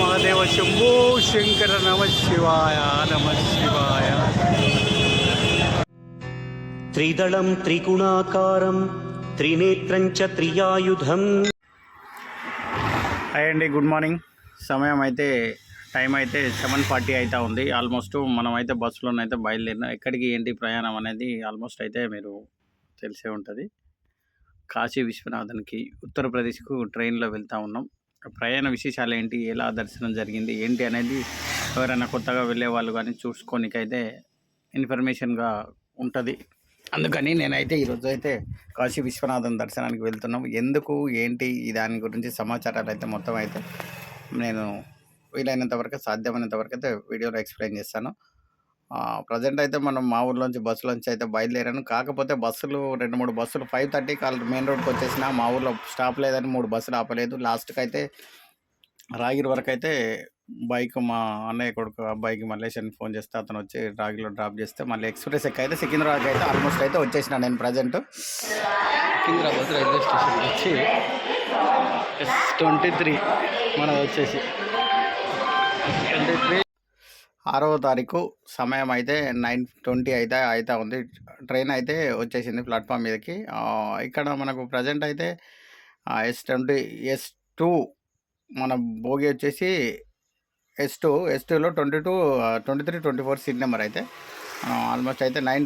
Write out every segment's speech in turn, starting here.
మహాదేవ శంభో శంకర నమ శివాయ నమ శివాయ త్రిదళం త్రిగుణాకారం త్రినేత్రం చ త్రియాయుధం హాయ్ అండి గుడ్ మార్నింగ్ సమయం అయితే టైం అయితే సెవెన్ ఫార్టీ అయితే ఉంది. ఆల్మోస్ట్ మనం అయితే బస్సులోనైతే బయలుదేరిన ఎక్కడికి ఏంటి ప్రయాణం అనేది ఆల్మోస్ట్ అయితే మీరు తెలిసే ఉంటుంది. కాశీ విశ్వనాథన్కి ఉత్తరప్రదేశ్కు ట్రైన్లో వెళ్తూ ఉన్నాం. ప్రయాణ విశేషాలు ఏంటి? ఎలా దర్శనం జరిగింది? ఏంటి అనేది ఎవరైనా కొత్తగా వెళ్ళే వాళ్ళు కానీ చూసుకోనికైతే ఇన్ఫర్మేషన్గా ఉంటుంది. అందుకని నేనైతే ఈరోజు అయితే కాశీ విశ్వనాథం దర్శనానికి వెళ్తున్నాం ఎందుకు? ఏంటి? దాని గురించి సమాచారాలు అయితే మొత్తం అయితే నేను వీలైనంత వరకు సాధ్యమైనంత వరకు అయితే వీడియోలో ఎక్స్ప్లెయిన్ చేస్తాను. ప్రజెంట్ అయితే మనం మా ఊర్లోంచి బస్సులోంచి అయితే బయలుదేరాను. కాకపోతే బస్సులు రెండు మూడు బస్సులు ఫైవ్ థర్టీ కాల్ మెయిన్ రోడ్కి వచ్చేసిన మా ఊర్లో స్టాప్ లేదని మూడు బస్సులు ఆపలేదు. లాస్ట్కి అయితే రాగిరి వరకు అయితే బైక్ మా అన్నయ్య కొడుకు అబ్బాయికి మల్లేషన్ ఫోన్ చేస్తే అతను వచ్చి రాగిలో డ్రాప్ చేస్తే మళ్ళీ ఎక్స్ప్రెస్ ఎక్క అయితే సికింద్రాబాద్కి అయితే ఆల్మోస్ట్ అయితే వచ్చేసిన నేను ప్రజెంట్. సికింద్రాబాద్ రైల్వే స్టేషన్ వచ్చి ఎస్ ట్వంటీ త్రీ మనది వచ్చేసి. ట్వంటీ త్రీ ఆరవ తారీఖు సమయం అయితే నైన్ ట్వంటీ అయితే అయితే ఉంది. ట్రైన్ అయితే వచ్చేసింది ప్లాట్ఫామ్ మీదకి. ఇక్కడ మనకు ప్రజెంట్ అయితే ఎస్ ట్వంటీ ఎస్ టూ మన భోగి వచ్చేసి ఎస్ టూ ఎస్ టూలో twenty two twenty three twenty four seat number అయితే. ఆల్మోస్ట్ అయితే నైన్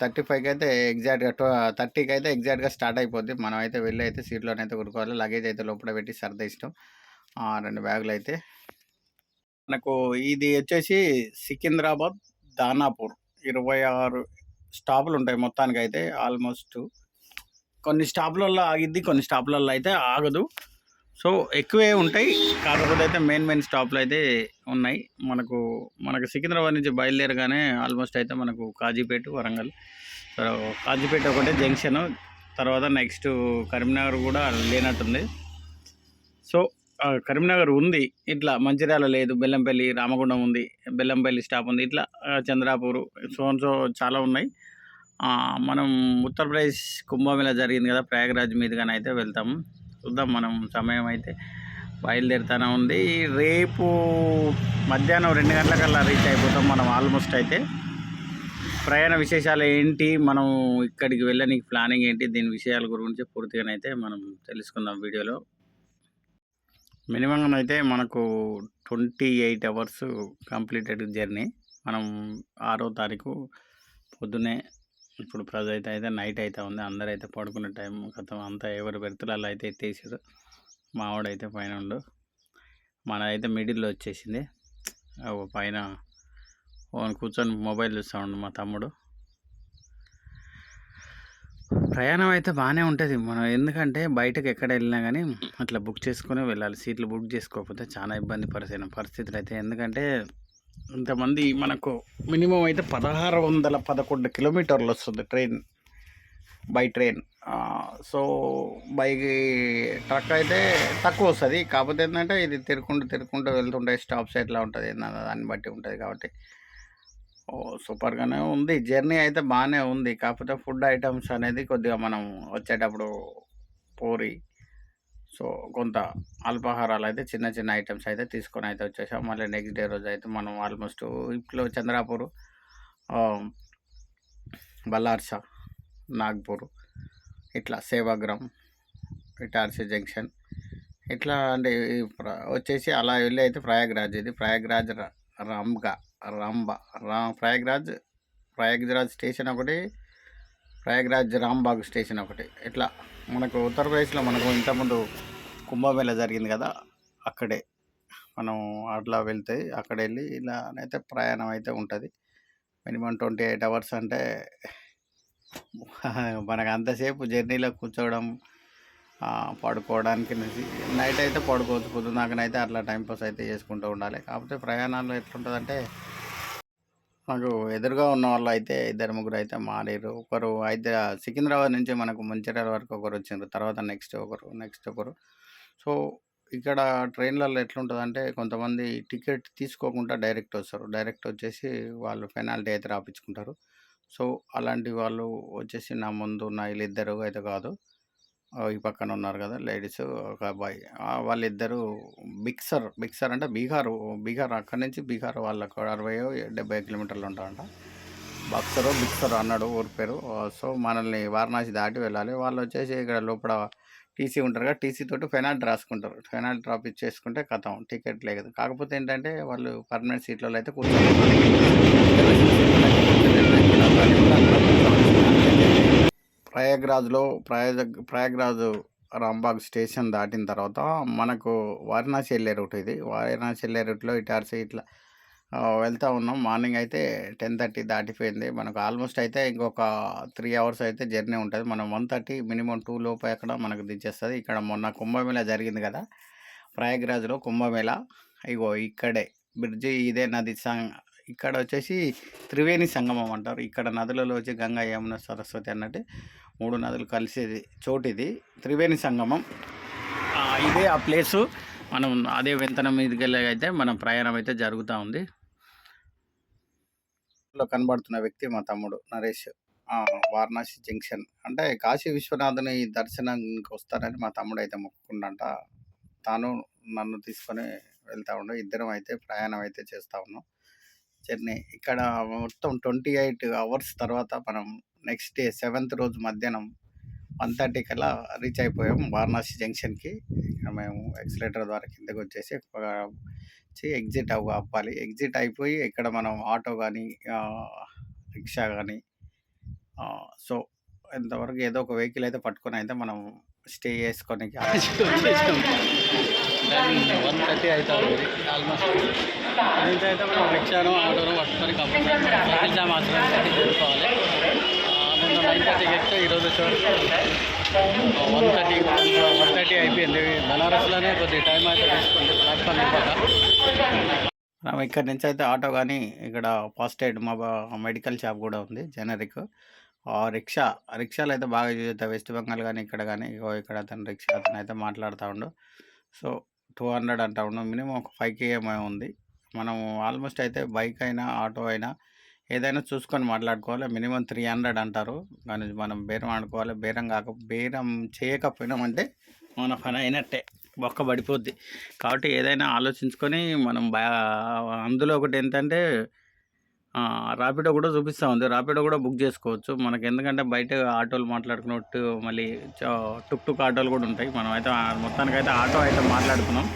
థర్టీ ఫైవ్కి అయితే ఎగ్జాక్ట్గా థర్టీకి అయితే ఎగ్జాక్ట్గా స్టార్ట్ అయిపోద్ది. మనం అయితే వెళ్ళి అయితే సీట్లోనైతే కొనుక్కోవాలి లగేజ్ అయితే లోపల పెట్టి సర్దా ఇష్టం. రెండు బ్యాగులు అయితే. మనకు ఇది వచ్చేసి సికింద్రాబాద్ దానాపూర్ ఇరవై ఆరు స్టాపులు ఉంటాయి మొత్తానికి అయితే ఆల్మోస్ట్. కొన్ని స్టాపులలో ఆగిద్ది కొన్ని స్టాపులలో అయితే ఆగదు. సో ఎక్కువే ఉంటాయి. కాకపోతే అయితే మెయిన్ మెయిన్ స్టాప్లు అయితే ఉన్నాయి. మనకు మనకు సికింద్రాబాద్ నుంచి బయలుదేరగానే ఆల్మోస్ట్ అయితే మనకు కాజీపేట వరంగల్. సో కాజీపేట ఒకటే జంక్షన్. తర్వాత నెక్స్ట్ కరీంనగర్ కూడా లేనట్టుంది. సో కరీంనగర్ ఉంది. ఇట్లా మంచిర్యాల లేదు బెల్లంపల్లి రామగుండం ఉంది బెల్లంపల్లి స్టాప్ ఉంది ఇట్లా చంద్రాపూరు చంద్రాపూర్ సో చాలా ఉన్నాయి. మనం ఉత్తరప్రదేశ్ కుంభమేళా జరిగింది కదా ప్రయాగరాజ్ మీదుగానే అయితే వెళ్తాము చూద్దాం మనం సమయం అయితే బయలుదేరుతానే ఉంది. రేపు మధ్యాహ్నం రెండు గంటలకల్లా రీచ్ అయిపోతాం మనం ఆల్మోస్ట్ అయితే. ప్రయాణ విశేషాలు ఏంటి? మనం ఇక్కడికి వెళ్ళడానికి ప్లానింగ్ ఏంటి? దీని విషయాల గురించి పూర్తిగానైతే మనం తెలుసుకుందాం వీడియోలో. మినిమంగా అయితే మనకు twenty eight hours completed journey. మనం ఆరో తారీఖు పొద్దునే ఇప్పుడు ప్రజెంట్ అయితే నైట్ అయితే ఉంది. అందరూ అయితే పడుకునే టైం గతం అంతా ఎవరి బెర్తులలో అయితే ఎత్తేసారు. మావాడైతే పైన ఉండు. మనదైతే మిడిల్లో వచ్చేసింది. పైన ఓన్ కూర్చొని మొబైల్ చూస్తూ ఉండు మా తమ్ముడు. ప్రయాణం అయితే బాగానే ఉంటుంది. మనం ఎందుకంటే బయటకు ఎక్కడ వెళ్ళినా కానీ అట్లా బుక్ చేసుకుని వెళ్ళాలి. సీట్లు బుక్ చేసుకోకపోతే చాలా ఇబ్బంది పరిస్థితి పరిస్థితులు అయితే ఎందుకంటే ఇంతమంది మనకు మినిమం అయితే పదహారు వందల పదకొండు కిలోమీటర్లు వస్తుంది train by train. So by truck అయితే తక్కువ వస్తుంది. కాకపోతే ఏంటంటే ఇది తిరుక్కుంటూ తిరుక్కుంటూ వెళ్తుంటే స్టాప్స్ ఎట్లా ఉంటుంది. దాన్ని బట్టి ఉంటుంది కాబట్టి. ఓ సూపర్గానే ఉంది. జర్నీ అయితే బాగానే ఉంది. కాకపోతే ఫుడ్ ఐటమ్స్ అనేది కొద్దిగా మనం వచ్చేటప్పుడు పూరి. సో కొంత అల్పాహారాలు అయితే చిన్న చిన్న ఐటమ్స్ అయితే తీసుకొని అయితే వచ్చేసాం. మళ్ళీ నెక్స్ట్ డే రోజు అయితే మనం ఆల్మోస్ట్ ఇప్పుడు చంద్రాపూర్ బల్లార్స నాగ్పూర్ ఇట్లా సేవాగ్రామ్ ఇటార్సీ జంక్షన్ ఇట్లా అంటే ఈ ప్ర- వచ్చేసి అలా వెళ్ళి అయితే ప్రయాగ్రాజ్ ఇది. ప్రయాగ్రాజ్ ర- రాంబా రాంబా రా ప్రయాగ్రాజ్ ప్రయాగ్రాజ్ స్టేషన్ ఒకటి ప్రయాగ్రాజ్ రాంబాగ్ స్టేషన్ ఒకటి. ఇట్లా మనకు ఉత్తరప్రదేశ్లో మనకు ఇంతకుముందు కుంభమేళ జరిగింది కదా అక్కడే మనం అట్లా వెళ్తే అక్కడ వెళ్ళి ఇలా అయితే ప్రయాణం అయితే ఉంటుంది. మినిమం ట్వంటీ ఎయిట్ అవర్స్ అంటే మనకు అంతసేపు జర్నీలో కూర్చోవడం పడుకోవడానికి నైట్ అయితే పడుకోవచ్చు పొద్దున్నాకనైతే అట్లా టైంపాస్ అయితే చేసుకుంటూ ఉండాలి. కాకపోతే ప్రయాణాలు ఎట్లుంటుందంటే మాకు ఎదురుగా ఉన్న వాళ్ళు అయితే ఇద్దరు ముగ్గురు అయితే మారారు. ఒకరు అయితే సికింద్రాబాద్ నుంచి మనకు మంచిర్యాల వరకు ఒకరు వచ్చిండ్రు తర్వాత నెక్స్ట్ ఒకరు నెక్స్ట్ ఒకరు. సో ఇక్కడ ట్రైన్లలో ఎట్లుంటుందంటే కొంతమంది టికెట్ తీసుకోకుండా డైరెక్ట్ వస్తారు. డైరెక్ట్ వచ్చేసి వాళ్ళు పెనాల్టీ అయితే రాపించుకుంటారు సో అలాంటి వాళ్ళు వచ్చేసి నా ముందు ఉన్న వీళ్ళిద్దరు అయితే కాదు. ఈ పక్కన ఉన్నారు కదా లేడీస్ ఒక అబ్బాయి. వాళ్ళిద్దరు బిక్సర్ బిక్సర్ అంటే బీహార్ బీహార్ అక్కడి నుంచి బీహార్ వాళ్ళకు అరవై డెబ్బై కిలోమీటర్లు ఉంటారంట. బక్సరు బిక్సర్ అన్నాడు ఊరి పేరు. సో మనల్ని వారణాసి దాటి వెళ్ళాలి. వాళ్ళు వచ్చేసి ఇక్కడ లోపల టీసీ ఉంటారు కదా టీసీ తోటి ఫెనాల్ట్ రాసుకుంటారు. ఫెనాల్ట్ డ్రాప్ ఇచ్చేసుకుంటే కథం టికెట్ లేదు. కాకపోతే ఏంటంటే వాళ్ళు పర్మనెంట్ సీట్లలో అయితే కూర్చోవాలి. ప్రయాగ్రాజ్లో ప్రయాగ్ ప్రయాగ్రాజ్ రాంబాగ్ స్టేషన్ దాటిన తర్వాత మనకు వారణాసి వెళ్ళే రూట్ ఇది. వారణాసి వెళ్ళే రూట్లో ఇటార్సి ఇట్లా వెళ్తూ ఉన్నాం. మార్నింగ్ అయితే టెన్ థర్టీ దాటిపోయింది. మనకు ఆల్మోస్ట్ అయితే ఇంకొక త్రీ అవర్స్ అయితే జర్నీ ఉంటుంది. మనం వన్ థర్టీ మినిమం టూ లోపు అక్కడ మనకు దించేస్తుంది. ఇక్కడ మొన్న కుంభమేళ జరిగింది కదా ప్రయాగ్రాజ్లో కుంభమేళ. ఇగో ఇక్కడే బ్రిడ్జి ఇదే నది సంగ ఇక్కడ వచ్చేసి త్రివేణి సంగమం అంటారు. ఇక్కడ నదులలో వచ్చి గంగా యమున సరస్వతి అన్నట్టు. మూడు నదులు కలిసేది చోటు ఇది త్రివేణి సంగమం. ఇదే ఆ ప్లేసు. మనం అదే వింతనం మీదకి అయితే మన ప్రయాణం అయితే జరుగుతూ ఉంది. లో కనబడుతున్న వ్యక్తి మా తమ్ముడు నరేష్. వారణాసి జంక్షన్. అంటే కాశీ విశ్వనాథుని దర్శనానికి వస్తారని మా తమ్ముడు అయితే మొక్కుకుండంట. తాను నన్ను తీసుకొని వెళ్తా ఉండు. ఇద్దరం అయితే ప్రయాణం అయితే చేస్తూ ఉన్నాం. జర్నీ. ఇక్కడ మొత్తం ట్వంటీ ఎయిట్ అవర్స్ తర్వాత మనం నెక్స్ట్ డే సెవెంత్ రోజు మధ్యాహ్నం వన్ థర్టీ కల్లా రీచ్ అయిపోయాం వారణాసి జంక్షన్కి. మేము ఎక్సలేటర్ ద్వారా కిందకు వచ్చేసి ఎగ్జిట్ అవ్వ అప్పాలి ఎగ్జిట్ అయిపోయి ఇక్కడ మనం ఆటో కానీ రిక్షా కానీ సో ఇంతవరకు ఏదో ఒక వెహికల్ అయితే పట్టుకొని అయితే మనం స్టే చేసుకొని వన్ థర్టీ అవుతుంది ఆల్మోస్ట్ దీంతో అయితే మనం రిక్షాను ఆటోను పట్టుకొని కంపల్సరీ మాత్రం థర్టీకి ఎక్కితే ఈరోజు వచ్చేవరకు వన్ థర్టీ వన్ థర్టీ అయిపోయింది. బనారస్లోనే కొద్ది టైం అయితే తీసుకుంది ప్లాట్ఫామ్ అయిపోతా మనం ఇక్కడ నుంచి అయితే ఆటో కానీ ఇక్కడ ఫస్ట్ ఎయిడ్ మా మెడికల్ షాప్ కూడా ఉంది జనరిక్. రిక్షా రిక్షాలు అయితే బాగా యూజ్ అవుతాయి. వెస్ట్ బెంగాల్ కానీ ఇక్కడ కానీ ఇక్కడ అతను రిక్షా అతను అయితే మాట్లాడుతూ ఉండు. సో టూ హండ్రెడ్ అంటా ఉండు. మినిమం ఒక ఫైవ్ కేఎంఐ ఉంది. మనం ఆల్మోస్ట్ అయితే బైక్ అయినా ఆటో అయినా ఏదైనా చూసుకొని మాట్లాడుకోవాలి. మినిమం త్రీ హండ్రెడ్ అంటారు. కానీ మనం బేరం ఆడుకోవాలి. బేరం కాక బేరం చేయకపోయినామంటే మన పని అయినట్టే. బొక్క పడిపోద్ది. కాబట్టి ఏదైనా ఆలోచించుకొని మనం అందులో ఒకటి ఏంటంటే ర్యాపిడో కూడా చూపిస్తూ ఉంది. ర్యాపిడో కూడా బుక్ చేసుకోవచ్చు. మనకి ఎందుకంటే బయట ఆటోలు మాట్లాడుకున్నట్టు మళ్ళీ టుక్ టుక్ ఆటోలు కూడా ఉంటాయి. మనం అయితే మొత్తానికి మొత్తానికైతే ఆటో అయితే మాట్లాడుకున్నాం.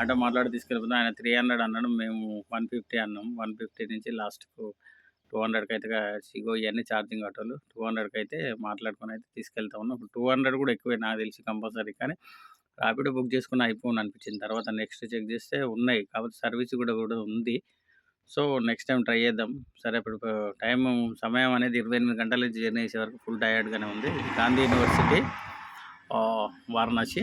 ఆటో మాట్లాడి తీసుకెళ్ళిపోతాం ఆయన త్రీ హండ్రెడ్ అన్నాడు. మేము వన్ ఫిఫ్టీ అన్నాం. వన్ ఫిఫ్టీ నుంచి లాస్ట్కు టూ హండ్రెడ్కి అయితే సిగో ఇవన్నీ ఛార్జింగ్ ఆటోలు. టూ హండ్రెడ్కి అయితే మాట్లాడుకొని అయితే తీసుకెళ్తా ఉన్నాం. ఇప్పుడు టూ హండ్రెడ్ కూడా ఎక్కువే నాకు తెలిసి కంపల్సరీ. కానీ ర్యాపిడో బుక్ చేసుకుని అయిపోను అనిపించింది. తర్వాత నెక్స్ట్ చెక్ చేస్తే ఉన్నాయి. కాబట్టి సర్వీస్ కూడా కూడా ఉంది. సో నెక్స్ట్ టైం ట్రై చేద్దాం. సరే ఇప్పుడు టైం సమయం అనేది ఇరవై ఎనిమిది గంటల నుంచి జర్నీ చేసే వరకు ఫుల్ టయర్డ్గానే ఉంది. గాంధీ యూనివర్సిటీ వారణాసి.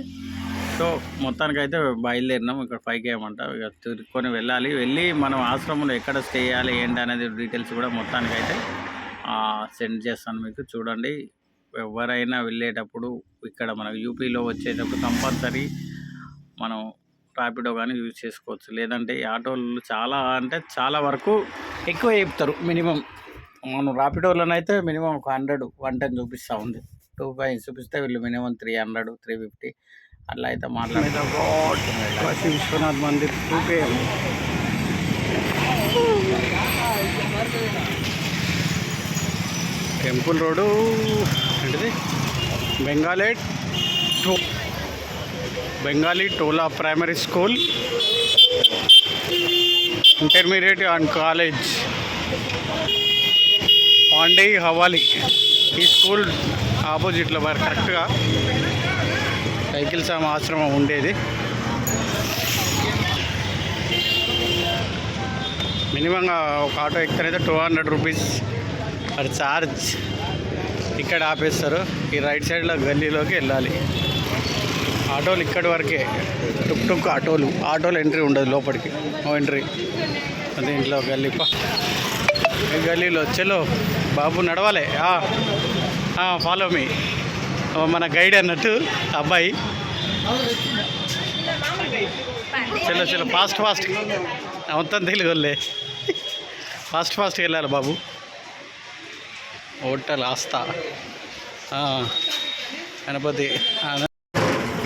సో మొత్తానికి అయితే బయలుదేరినాం. ఇక్కడ పైకి ఏమంట ఇక తిరుక్కొని వెళ్ళాలి. వెళ్ళి మనం ఆశ్రమంలో ఎక్కడ స్టే చేయాలి ఏంటి అనేది డీటెయిల్స్ కూడా మొత్తానికి అయితే సెండ్ చేస్తాను మీకు. చూడండి. ఎవరైనా వెళ్ళేటప్పుడు ఇక్కడ మనకు యూపీలో వచ్చేటప్పుడు కంపల్సరీ మనం ర్యాపిడో కానీ యూజ్ చేసుకోవచ్చు. లేదంటే ఆటోలు చాలా అంటే చాలా వరకు ఎక్కువ చెప్తారు మినిమం. మనం ర్యాపిడోలోనైతే మినిమం ఒక హండ్రెడ్ వన్ టెన్ చూపిస్తూ ఉంది. టూ ఫైవ్ చూపిస్తే వీళ్ళు minimum three hundred three fifty అట్లా అయితే మాట్లాడుతున్నారు Vishwanath Mandir to temple road ఏంటిది? Bengali to Bengali Tola primary school intermediate and college Pandey Haveli. ఈ స్కూల్ ఆపోజిట్లో మరి కరెక్ట్గా సైకిల్ సామ ఆశ్రమం ఉండేది. మినిమంగా ఒక ఆటో ఎక్కితేనైతే టూ హండ్రెడ్ రూపీస్ మరి ఛార్జ్ ఇక్కడ ఆపేస్తారు. ఈ రైట్ సైడ్లో గల్లీలోకి వెళ్ళాలి. ఆటోలు ఇక్కడి వరకే. టుక్ టుక్ ఆటోలు. ఆటోలు ఎంట్రీ ఉండదు లోపలికి. ఓ ఎంట్రీ. దీంట్లో గల్లీ. పా. గల్లీలో వచ్చేలో. బాబు నడవాలి. ఫాలో మీ మన గైడ్ అన్నట్టు అబ్బాయి. చలో చలో ఫాస్ట్ ఫాస్ట్. మొత్తం తెలుగు వాళ్ళే ఫాస్ట్ ఫాస్ట్ వెళ్ళాలి బాబు. హోటల్ ఆస్తా గణపతి.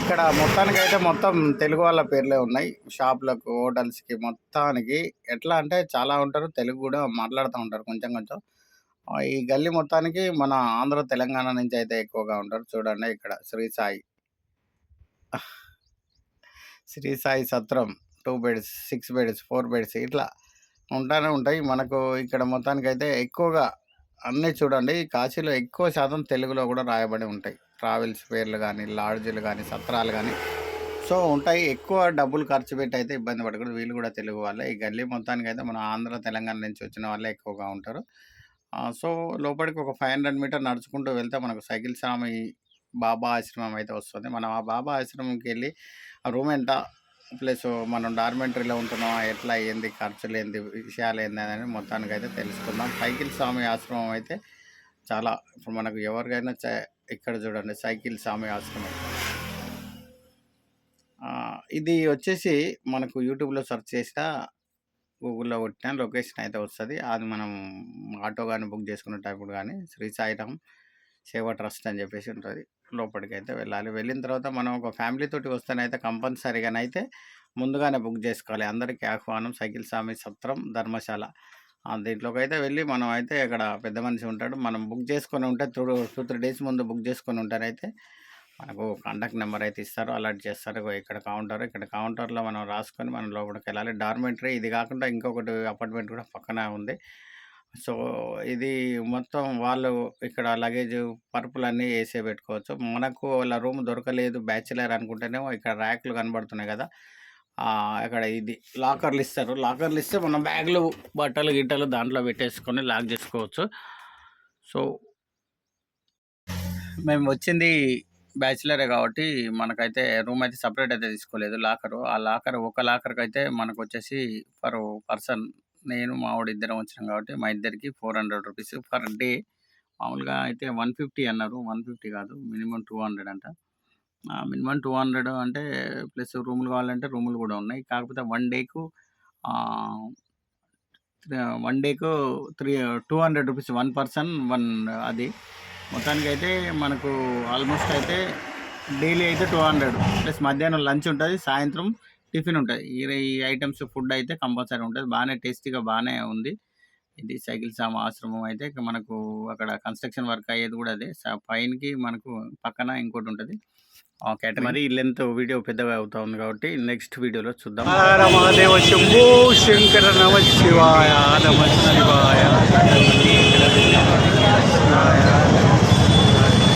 ఇక్కడ మొత్తానికి అయితే మొత్తం తెలుగు వాళ్ళ పేర్లే ఉన్నాయి. షాప్లకు హోటల్స్కి మొత్తానికి. ఎట్లా అంటే చాలా ఉంటారు తెలుగు కూడా మాట్లాడుతూ ఉంటారు కొంచెం కొంచెం. ఈ గల్లీ మొత్తానికి మన ఆంధ్ర తెలంగాణ నుంచి అయితే ఎక్కువగా ఉంటారు. చూడండి ఇక్కడ శ్రీ సాయి. శ్రీ సాయి సత్రం. Two beds six beds four beds ఇట్లా ఉంటానే ఉంటాయి. మనకు ఇక్కడ మొత్తానికైతే ఎక్కువగా అన్నీ చూడండి కాశీలో ఎక్కువ శాతం తెలుగులో కూడా రాయబడి ఉంటాయి. ట్రావెల్స్ పేర్లు కానీ లాడ్జీలు కానీ సత్రాలు కానీ సో ఉంటాయి. ఎక్కువ డబ్బులు ఖర్చు పెట్టి అయితే ఇబ్బంది పడకూడదు. వీళ్ళు కూడా తెలుగు వాళ్ళే. ఈ గల్లీ మొత్తానికి అయితే మన ఆంధ్ర తెలంగాణ నుంచి వచ్చిన వాళ్ళే ఎక్కువగా ఉంటారు. సో లోపలికి ఒక ఫైవ్ హండ్రెడ్ మీటర్ నడుచుకుంటూ వెళ్తే మనకు సైకిల్ స్వామి బాబా ఆశ్రమం అయితే వస్తుంది. మనం ఆ బాబా ఆశ్రమంకి వెళ్ళి ఆ రూమ్ ఎంత? ప్లస్ మనం డార్మెంటరీలో ఉంటున్నాం ఎట్లా ఏంది ఖర్చులు ఏంది విషయాలు ఏంది అని మొత్తానికి అయితే తెలుసుకుందాం. సైకిల్ స్వామి ఆశ్రమం అయితే చాలా ఇప్పుడు మనకు ఎవరికైనా చ- ఇక్కడ చూడండి సైకిల్ స్వామి ఆశ్రమం. ఇది వచ్చేసి మనకు యూట్యూబ్లో సెర్చ్ చేసిన గూగుల్లో కొట్టిన లొకేషన్ అయితే వస్తుంది. అది మనం ఆటో కానీ బుక్ చేసుకునేటప్పుడు కానీ శ్రీ సాయిరామ్ సేవ ట్రస్ట్ అని చెప్పేసి ఉంటుంది. లోపలికి అయితే వెళ్ళాలి. వెళ్ళిన తర్వాత మనం ఒక ఫ్యామిలీ తోటి వస్తేనైతే కంపల్సరీగానైతే ముందుగానే బుక్ చేసుకోవాలి. అందరికీ ఆహ్వానం సైకిల్ స్వామి సత్రం ధర్మశాల. దీంట్లోకి అయితే వెళ్ళి మనం అయితే ఇక్కడ పెద్ద మనిషి ఉంటాడు. మనం బుక్ చేసుకొని ఉంటే టూ టూ త్రీ డేస్ ముందు బుక్ చేసుకొని ఉంటారైతే మనకు కండక్ట్ నెంబర్ అయితే ఇస్తారు అలర్ట్ చేస్తారు ఇక్కడ కౌంటర్ ఇక్కడ కౌంటర్లో మనం రాసుకొని మనం లోపలికి వెళ్ళాలి. డార్మెంటరీ ఇది కాకుండా ఇంకొకటి అపార్ట్మెంట్ కూడా పక్కన ఉంది. సో ఇది మొత్తం వాళ్ళు ఇక్కడ లగేజ్ పర్పులు అన్నీ వేసే పెట్టుకోవచ్చు. మనకు వాళ్ళ రూమ్ దొరకలేదు బ్యాచిలర్ అనుకుంటేనేమో ఇక్కడ ర్యాక్లు కనబడుతున్నాయి కదా. అక్కడ ఇక్కడ ఇది లాకర్లు ఇస్తారు. లాకర్లు ఇస్తే మనం బ్యాగులు బట్టలు గిట్టలు దాంట్లో పెట్టేసుకొని లాక్ చేసుకోవచ్చు. సో మేము వచ్చింది బ్యాచిలరే కాబట్టి మనకైతే రూమ్ అయితే సపరేట్ అయితే తీసుకోలేదు లాకరు. ఆ లాకర్ ఒక లాకర్కి అయితే మనకు వచ్చేసి పర్ పర్సన్ నేను మా వాడు ఇద్దరం వచ్చినాం కాబట్టి మా ఇద్దరికి four hundred rupees per day. మామూలుగా అయితే వన్ ఫిఫ్టీ అన్నారు. వన్ ఫిఫ్టీ కాదు మినిమం టూ హండ్రెడ్ అంట. మినిమం టూ హండ్రెడ్ అంటే ప్లస్ రూములు కావాలంటే రూములు కూడా ఉన్నాయి. కాకపోతే వన్ డేకు one డేకు three two hundred rupees. One person one అది. మొత్తానికి అయితే మనకు ఆల్మోస్ట్ అయితే డైలీ అయితే టూ హండ్రెడ్ ప్లస్ మధ్యాహ్నం లంచ్ ఉంటుంది సాయంత్రం టిఫిన్ ఉంటుంది. ఈ ఈ ఐటమ్స్ ఫుడ్ అయితే కంపల్సరీ ఉంటుంది. బాగానే టేస్టీగా బాగానే ఉంది. ఇది సైకిల్ సామ ఆశ్రమం అయితే మనకు అక్కడ కన్స్ట్రక్షన్ వర్క్ అయ్యేది కూడా అదే. పైనకి మనకు పక్కన ఇంకోటి ఉంటుంది. ఓకే మరి లెంత్ వీడియో పెద్దగా అవుతా ఉంది కాబట్టి నెక్స్ట్ వీడియోలో చూద్దాం. హర మహాదేవ శంభో శంకర నమ శివాయ నమ శివాయ